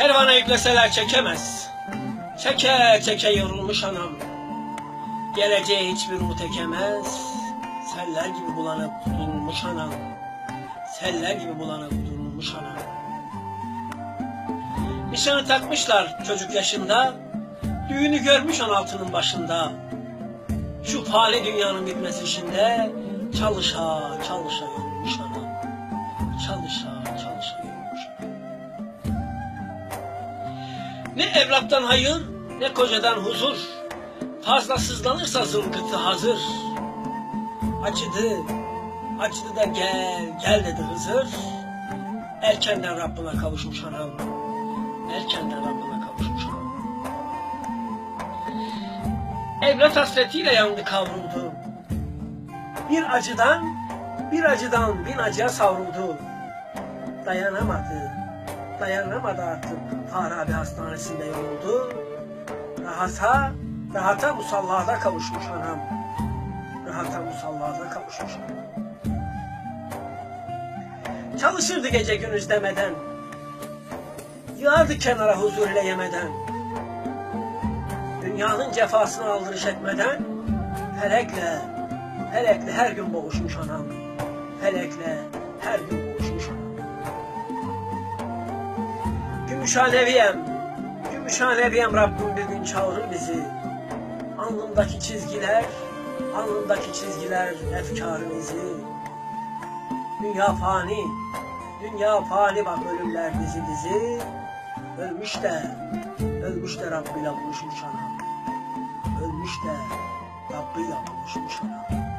Kervana yükleseler çekemez. Çeke çeke yorulmuş anam. Geleceğe hiçbir umut ekemez. Seller gibi bulanıp durulmuş anam. Seller gibi bulanıp durulmuş anam. Nişanı takmışlar çocuk yaşında. Düğünü görmüş on altının başında. Şu fani dünyanın bitmesi işinde çalışa çalışa yorulmuş anam. Çalışa Ne evlattan hayır, ne kocadan huzur. Fazla sızlanırsa zılgıtı hazır. Acıdı, acıdı da gel, gel dedi Hızır. Erkenden Rabbine kavuşmuş anam. Erkenden Rabbine kavuşmuş anam. Evlat hasretiyle yandı kavruldu. Bir acıdan, bir acıdan bin acıya savruldu. Dayanamadı, dayanamadı artık. Farabi Hastanesi'nde yoruldu. Rahata, rahata musallada kavuşmuş anam. Rahata musallada kavuşmuş anam. Çalışırdı gece gündüz demeden. Yığardı kenara huzur ile yemeden. Dünyanın cefasını aldırış etmeden felekle, felekle her gün boğuşmuş anam. Felekle her gün boğuşmuş Gümüşhaneviyem, Gümüşhaneviyem Rabbim bir gün çağırır bizi. Alnımdaki çizgiler, alnımdaki çizgiler efkarın. Dünya fani, dünya fani bak ölümler dizi dizi. Ölmüş de, ölmüş de Rabbiyle buluşmuş anam. Ölmüş de Rabbiyle buluşmuş anam.